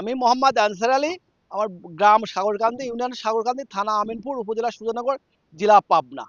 আমি মোহাম্মদ আনসার আলী, আমার গ্রাম সাগরকান্দি, ইউনিয়ন সাগরকান্দি, থানা আমিনপুর, উপজেলা সুজনগর, জেলা পাবনা।